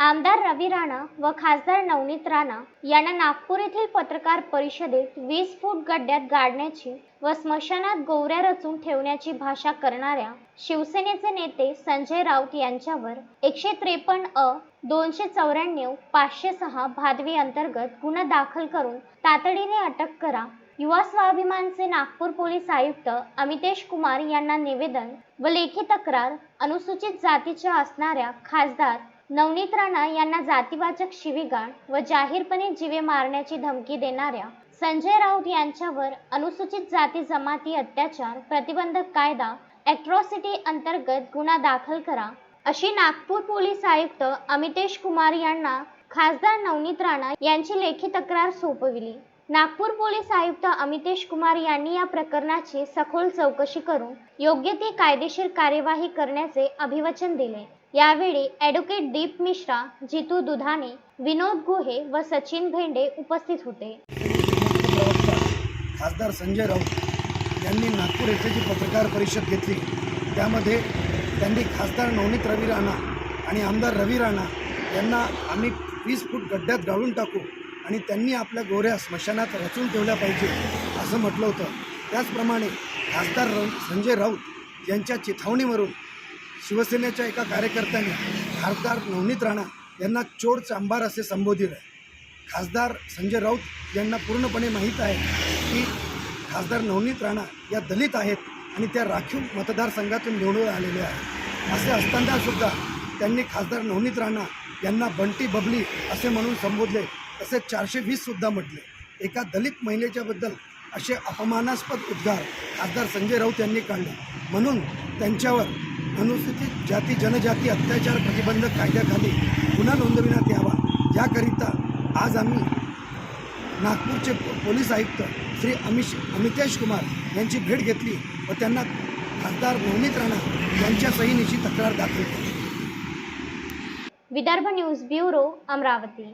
आमदार रवी राणा व खासदार नवनीत राणा यांना नागपूर येथील पत्रकार परिषदेत वीस फूट गड्ड्यात गाडण्याची व स्मशानात गोवऱ्या रचून ठेवण्याची भाषा करणाऱ्या शिवसेनेचे नेते संजय राऊत यांच्यावर एकशे त्रेपन्न अ दोनशे चौऱ्याण्णव पाचशे सहा भादवी अंतर्गत गुन्हा दाखल करून तातडीने अटक करा. युवा स्वाभिमानचे नागपूर पोलीस आयुक्त अमितेश कुमार यांना निवेदन व लेखी तक्रार अनुसूचित जातीच्या असणाऱ्या खासदार नवनीत राणा यांना जातीवाचक शिवीगाळ व जाहीरपणे जीवे मारण्याची धमकी देणाऱ्या संजय राऊत यांच्यावर अनुसूचित जाती जमाती अत्याचार प्रतिबंधक कायदा ॲट्रॉसिटी अंतर्गत गुन्हा दाखल करा अशी नागपूर पोलीस आयुक्त अमितेश कुमार यांना खासदार नवनीत राणा यांची लेखी तक्रार सोपविली. नागपूर पोलीस आयुक्त अमितेश कुमार यांनी या प्रकरणाची सखोल चौकशी करून योग्य ती कायदेशीर कार्यवाही करण्याचे अभिवचन दिले. यावेळी ॲडव्होकेट दीप मिश्रा जितू दुधाने विनोद गुहे व सचिन भेंडे उपस्थित होते. खासदार संजय राऊत यांनी नागपूर येथे जी पत्रकार परिषद घेतली त्यामध्ये त्यांनी खासदार नवनीत रवी राणा आणि आमदार रवी राणा यांना आम्ही वीस फूट गड्ड्यात गाळून टाकू आणि त्यांनी आपल्या गोऱ्या स्मशानात रचून ठेवल्या पाहिजे असं म्हटलं होतं. त्याचप्रमाणे खासदार संजय राऊत यांच्या चिथावणीवरून शिवसेनेच्या एका कार्यकर्त्याने खासदार नवनीत राणा यांना चोर चांबार असे संबोधिले. खासदार संजय राऊत यांना पूर्णपणे माहीत आहे की खासदार नवनीत राणा या दलित आहेत आणि त्या राखीव मतदारसंघातून निवडून आलेल्या आहेत. असे असतानासुद्धा त्यांनी खासदार नवनीत राणा यांना बंटी बबली असे म्हणून संबोधले तसेच चारशे वीससुद्धा म्हटले. एका दलित महिलेच्याबद्दल असे अपमानास्पद उद्गार खासदार संजय राऊत यांनी काढले. म्हणून त्यांच्यावर अनुसूचित जाती जनजाती अत्याचार प्रतिबंधक कायद्याखाली गुन्हा नोंदविण्यात यावा. याकरिता आज आम्ही नागपूरचे पोलीस आयुक्त श्री अमिश अमितेश कुमार यांची भेट घेतली व त्यांना खासदार नवनीत राणा यांच्या सहीनिशी तक्रार दाखल केली. Vidarbha news bureau Amravati.